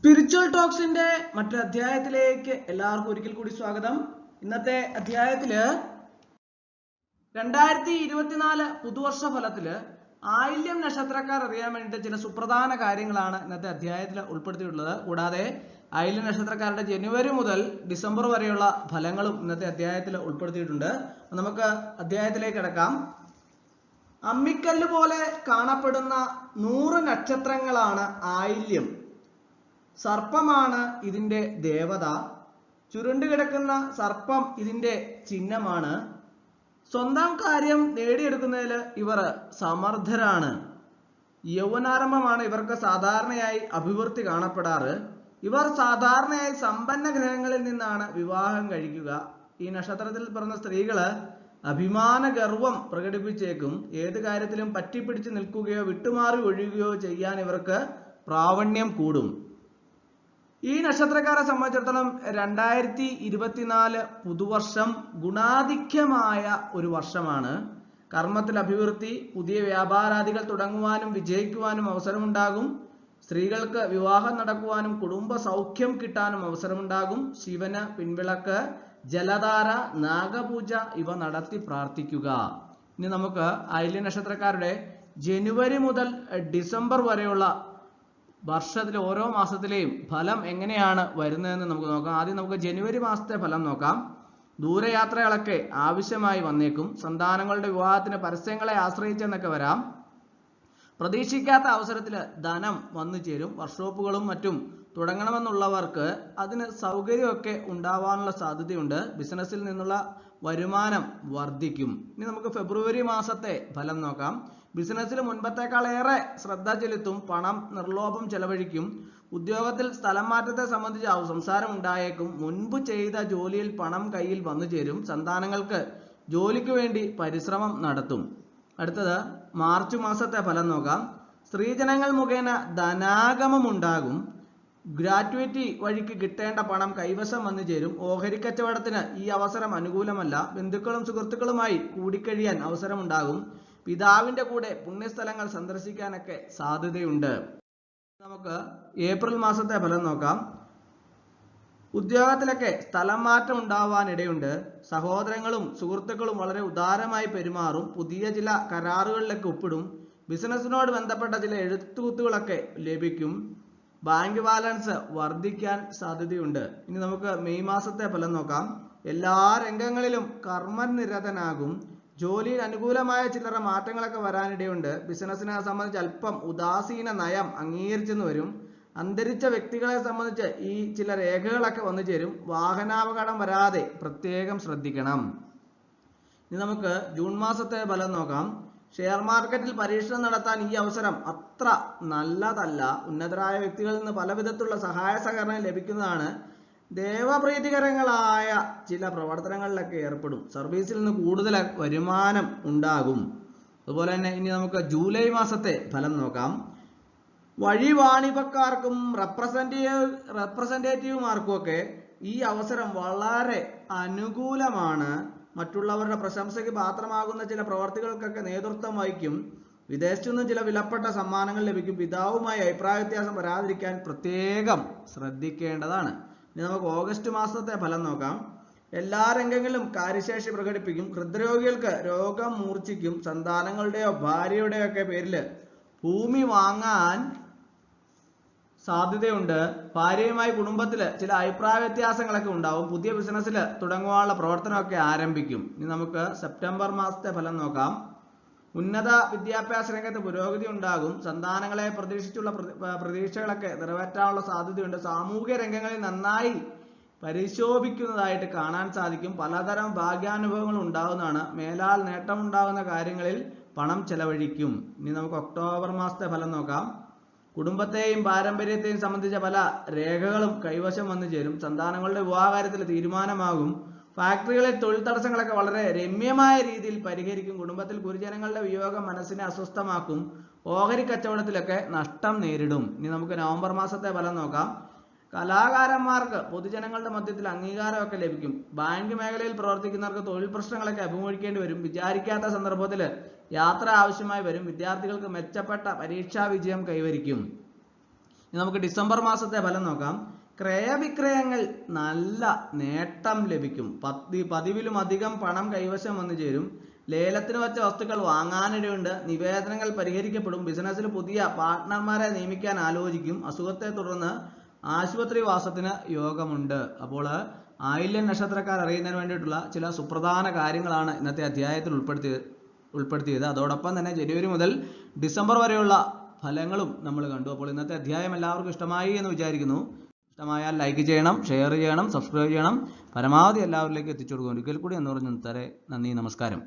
Spiritual ടോക്സിന്റെ മറ്റൊരു അധ്യായത്തിലേക്ക് എല്ലാവർക്കും ഒരിക്കൽ കൂടി സ്വാഗതം. ഇന്നത്തെ അധ്യായത്തിൽ രണ്ടായിരത്തി ഇരുപത്തിനാല് പുതുവർഷ ഫലത്തിൽ ആയില്യം നക്ഷത്രക്കാർ അറിയാൻ വേണ്ടിയിട്ട് ചില സുപ്രധാന കാര്യങ്ങളാണ് ഇന്നത്തെ അധ്യായത്തിൽ ഉൾപ്പെടുത്തിയിട്ടുള്ളത്. കൂടാതെ ആയില്യം നക്ഷത്രക്കാരുടെ ജനുവരി മുതൽ ഡിസംബർ വരെയുള്ള ഫലങ്ങളും ഇന്നത്തെ അധ്യായത്തിൽ ഉൾപ്പെടുത്തിയിട്ടുണ്ട്. നമുക്ക് അധ്യായത്തിലേക്ക് കിടക്കാം. അമ്മിക്കല്ല് പോലെ കാണപ്പെടുന്ന നൂറ് നക്ഷത്രങ്ങളാണ് ആയില്യം. സർപ്പമാണ് ഇതിന്റെ ദേവത. ചുരുണ്ട് കിടക്കുന്ന സർപ്പം ഇതിന്റെ ചിഹ്നമാണ്. സ്വന്തം കാര്യം നേടിയെടുക്കുന്നതിൽ ഇവർ സമർത്ഥരാണ്. യൗവനാരംഭമാണ് ഇവർക്ക് സാധാരണയായി അഭിവൃദ്ധി കാണപ്പെടാറ്. ഇവർ സാധാരണയായി സമ്പന്ന ഗ്രഹങ്ങളിൽ നിന്നാണ് വിവാഹം കഴിക്കുക. ഈ നക്ഷത്രത്തിൽ പിറന്ന സ്ത്രീകൾ അഭിമാന ഗർവം പ്രകടിപ്പിച്ചേക്കും. ഏത് കാര്യത്തിലും പറ്റിപ്പിടിച്ച് നിൽക്കുകയോ വിട്ടുമാറി ഒഴിയുകയോ ചെയ്യാൻ ഇവർക്ക് പ്രാവണ്യം കൂടും. ഈ നക്ഷത്രക്കാരെ സംബന്ധിച്ചിടത്തോളം രണ്ടായിരത്തി ഇരുപത്തിനാല് പുതുവർഷം ഗുണാധിക്യമായ ഒരു വർഷമാണ്. കർമ്മത്തിൽ അഭിവൃദ്ധി പുതിയ വ്യാപാരാദികൾ തുടങ്ങുവാനും വിജയിക്കുവാനും അവസരമുണ്ടാകും. സ്ത്രീകൾക്ക് വിവാഹം നടക്കുവാനും കുടുംബ സൗഖ്യം കിട്ടാനും അവസരമുണ്ടാകും. ശിവന് പിൻവിളക്ക് ജലധാര നാഗപൂജ ഇവ നടത്തി പ്രാർത്ഥിക്കുക. ഇനി നമുക്ക് ഐല്യ നക്ഷത്രക്കാരുടെ ജനുവരി മുതൽ ഡിസംബർ വരെയുള്ള വർഷത്തിലെ ഓരോ മാസത്തിലെയും ഫലം എങ്ങനെയാണ് വരുന്നതെന്ന് നമുക്ക് നോക്കാം. ആദ്യം നമുക്ക് ജനുവരി മാസത്തെ ഫലം നോക്കാം. ദൂരയാത്രകളൊക്കെ ആവശ്യമായി വന്നേക്കും. സന്താനങ്ങളുടെ വിവാഹത്തിന് പരസ്യങ്ങളെ ആശ്രയിച്ചെന്നൊക്കെ വരാം. പ്രതീക്ഷിക്കാത്ത അവസരത്തിൽ ധനം വന്നു ചേരും. വർക്ക്ഷോപ്പുകളും മറ്റും തുടങ്ങണമെന്നുള്ളവർക്ക് അതിന് സൗകര്യമൊക്കെ ഉണ്ടാവാനുള്ള സാധ്യതയുണ്ട്. ബിസിനസ്സിൽ നിന്നുള്ള വരുമാനം വർദ്ധിക്കും. ഇനി നമുക്ക് ഫെബ്രുവരി മാസത്തെ ഫലം നോക്കാം. ബിസിനസ്സിൽ മുൻപത്തേക്കാളേറെ ശ്രദ്ധ ചെലുത്തും പണം നിർലോഭം ചെലവഴിക്കും ഉദ്യോഗത്തിൽ സ്ഥലം മാറ്റത്തെ സംബന്ധിച്ച് സംസാരം ഉണ്ടായേക്കും മുൻപ് ചെയ്ത ജോലിയിൽ പണം കയ്യിൽ വന്നു ചേരും സന്താനങ്ങൾക്ക് ജോലിക്ക് വേണ്ടി പരിശ്രമം നടത്തും. അടുത്തത് മാർച്ച് മാസത്തെ ഫലം നോക്കാം. സ്ത്രീജനങ്ങൾ മുഖേന ധനാഗമം ഉണ്ടാകും ഗ്രാറ്റുവിറ്റി വഴിക്ക് കിട്ടേണ്ട പണം കൈവശം വന്നു ചേരും. ഓഹരി കച്ചവടത്തിന് ഈ അവസരം അനുകൂലമല്ല. ബന്ധുക്കളും സുഹൃത്തുക്കളുമായി കൂടിക്കഴിയാൻ അവസരമുണ്ടാകും. പിതാവിന്റെ കൂടെ പുണ്യസ്ഥലങ്ങൾ സന്ദർശിക്കാനൊക്കെ സാധ്യതയുണ്ട്. നമുക്ക് ഏപ്രിൽ മാസത്തെ ഫലം നോക്കാം. ഉദ്യോഗത്തിലൊക്കെ സ്ഥലം മാറ്റം ഉണ്ടാവാനിടയുണ്ട്. സഹോദരങ്ങളും സുഹൃത്തുക്കളും വളരെ ഉദാരമായി പെരുമാറും. പുതിയ ചില കരാറുകളിലൊക്കെ ഒപ്പിടും. ബിസിനസ്സിനോട് ബന്ധപ്പെട്ട ചില എഴുത്തുകുത്തുകളൊക്കെ ലഭിക്കും. ബാങ്ക് ബാലൻസ് വർദ്ധിക്കാൻ സാധ്യതയുണ്ട്. ഇനി നമുക്ക് മെയ് മാസത്തെ ഫലം നോക്കാം. എല്ലാ രംഗങ്ങളിലും കർമ്മനിരതനാകും. ജോലിയിൽ അനുകൂലമായ ചില്ലറ മാറ്റങ്ങളൊക്കെ വരാനിടയുണ്ട്. ബിസിനസ്സിനെ സംബന്ധിച്ച് അല്പം ഉദാസീന നയം അംഗീകരിച്ചെന്ന് വരും. അന്തരിച്ച വ്യക്തികളെ സംബന്ധിച്ച് ഈ ചില രേഖകളൊക്കെ വന്നു ചേരും. വാഹനാപകടം വരാതെ പ്രത്യേകം ശ്രദ്ധിക്കണം. ഇനി നമുക്ക് ജൂൺ മാസത്തെ ഫലം നോക്കാം. ഷെയർ മാർക്കറ്റിൽ പരീക്ഷണം നടത്താൻ ഈ അവസരം അത്ര നല്ലതല്ല. ഉന്നതരായ വ്യക്തികളിൽ നിന്ന് പല വിധത്തിലുള്ള സഹായ സഹകരണം ലഭിക്കുന്നതാണ് ദേവപ്രീതികരങ്ങളായ ചില പ്രവർത്തനങ്ങളിലൊക്കെ ഏർപ്പെടും. സർവീസിൽ നിന്ന് കൂടുതൽ വരുമാനം ഉണ്ടാകും. അതുപോലെ തന്നെ ഇനി നമുക്ക് ജൂലൈ മാസത്തെ ഫലം നോക്കാം. വഴി വാണിഭക്കാർക്കും റെപ്രസെന്റേറ്റീവ് റെപ്രസെന്റേറ്റീവുമാർക്കും ഒക്കെ ഈ അവസരം വളരെ അനുകൂലമാണ്. മറ്റുള്ളവരുടെ പ്രശംസയ്ക്ക് പാത്രമാകുന്ന ചില പ്രവർത്തികൾക്കൊക്കെ നേതൃത്വം വഹിക്കും. വിദേശത്തു നിന്നും ചില വിലപ്പെട്ട സമ്മാനങ്ങൾ ലഭിക്കും. പിതാവുമായി അഭിപ്രായ വ്യത്യാസം വരാതിരിക്കാൻ പ്രത്യേകം ശ്രദ്ധിക്കേണ്ടതാണ്. ഇനി നമുക്ക് ഓഗസ്റ്റ് മാസത്തെ ഫലം നോക്കാം. എല്ലാ രംഗങ്ങളിലും കാര്യശേഷി പ്രകടിപ്പിക്കും. ഹൃദ്രോഗികൾക്ക് രോഗം മൂർച്ഛിക്കും. സന്താനങ്ങളുടെയോ ഭാര്യയുടെയോ ഒക്കെ പേരിൽ ഭൂമി വാങ്ങാൻ സാധ്യതയുണ്ട്. ഭാര്യയുമായി കുടുംബത്തിൽ ചില അഭിപ്രായ വ്യത്യാസങ്ങളൊക്കെ ഉണ്ടാവും. പുതിയ ബിസിനസ്സിൽ തുടങ്ങുവാനുള്ള പ്രവർത്തനമൊക്കെ ആരംഭിക്കും. ഇനി നമുക്ക് സെപ്റ്റംബർ മാസത്തെ ഫലം നോക്കാം. ഉന്നത വിദ്യാഭ്യാസ രംഗത്ത് പുരോഗതി ഉണ്ടാകും. സന്താനങ്ങളെ പ്രതീക്ഷിച്ചുള്ള പ്രതി- പ്രതീക്ഷകളൊക്കെ നിറവേറ്റാനുള്ള സാധ്യതയുണ്ട്. സാമൂഹിക രംഗങ്ങളിൽ നന്നായി പരിശോഭിക്കുന്നതായിട്ട് കാണാൻ സാധിക്കും. പലതരം ഭാഗ്യാനുഭവങ്ങൾ ഉണ്ടാകുന്നതാണ്. മേലാൽ നേട്ടമുണ്ടാകുന്ന കാര്യങ്ങളിൽ പണം ചെലവഴിക്കും. ഇനി നമുക്ക് ഒക്ടോബർ മാസത്തെ ഫലം നോക്കാം. കുടുംബത്തെയും പാരമ്പര്യത്തെയും സംബന്ധിച്ച പല രേഖകളും കൈവശം വന്നു ചേരും. സന്താനങ്ങളുടെ വിവാഹകാര്യത്തിൽ തീരുമാനമാകും. ഫാക്ടറികളിൽ തൊഴിൽ തടസ്സങ്ങളൊക്കെ വളരെ രമ്യമായ രീതിയിൽ പരിഹരിക്കും. കുടുംബത്തിൽ ഗുരുജനങ്ങളുടെ വിയോഗം മനസ്സിനെ അസ്വസ്ഥമാക്കും. ഓഹരി കച്ചവടത്തിലൊക്കെ നഷ്ടം നേരിടും. ഇനി നമുക്ക് നവംബർ മാസത്തെ ഫലം നോക്കാം. കലാകാരന്മാർക്ക് പൊതുജനങ്ങളുടെ മധ്യത്തിൽ അംഗീകാരമൊക്കെ ലഭിക്കും. ബാങ്ക് മേഖലയിൽ പ്രവർത്തിക്കുന്നവർക്ക് തൊഴിൽ പ്രശ്നങ്ങളൊക്കെ അഭിമുഖിക്കേണ്ടി വരും. വിചാരിക്കാത്ത സന്ദർഭത്തിൽ യാത്ര ആവശ്യമായി വരും. വിദ്യാർത്ഥികൾക്ക് മെച്ചപ്പെട്ട പരീക്ഷാ വിജയം കൈവരിക്കും. നമുക്ക് ഡിസംബർ മാസത്തെ ഫലം നോക്കാം. ക്രയവിക്രയങ്ങൾ നല്ല നേട്ടം ലഭിക്കും. പതി പതിവിലും അധികം പണം കൈവശം വന്നു ചേരും. ലേലത്തിന് വച്ച വസ്തുക്കൾ വാങ്ങാനിടയുണ്ട്. നിവേദനങ്ങൾ പരിഹരിക്കപ്പെടും. ബിസിനസ്സിൽ പുതിയ പാർട്ട്ണർമാരെ നിയമിക്കാൻ ആലോചിക്കും. അസുഖത്തെ തുടർന്ന് ആശുപത്രി വാസത്തിന് യോഗമുണ്ട്. അപ്പോൾ ആയില്യം നക്ഷത്രക്കാർ അറിയുന്നതിന് വേണ്ടിയിട്ടുള്ള ചില സുപ്രധാന കാര്യങ്ങളാണ് ഇന്നത്തെ അധ്യായത്തിൽ ഉൾപ്പെടുത്തി ഉൾപ്പെടുത്തിയത്. അതോടൊപ്പം തന്നെ ജനുവരി മുതൽ ഡിസംബർ വരെയുള്ള ഫലങ്ങളും നമ്മൾ കണ്ടു. അപ്പോൾ ഇന്നത്തെ അധ്യായം എല്ലാവർക്കും ഇഷ്ടമായി എന്ന് വിചാരിക്കുന്നു. ഇഷ്ടമായാൽ ലൈക്ക് ചെയ്യണം ഷെയർ ചെയ്യണം സബ്സ്ക്രൈബ് ചെയ്യണം. പരമാവധി എല്ലാവരിലേക്കും എത്തിച്ചു കൊടുക്കും ഒരിക്കൽ കൂടി എന്ന് പറഞ്ഞ് നന്ദി നമസ്കാരം.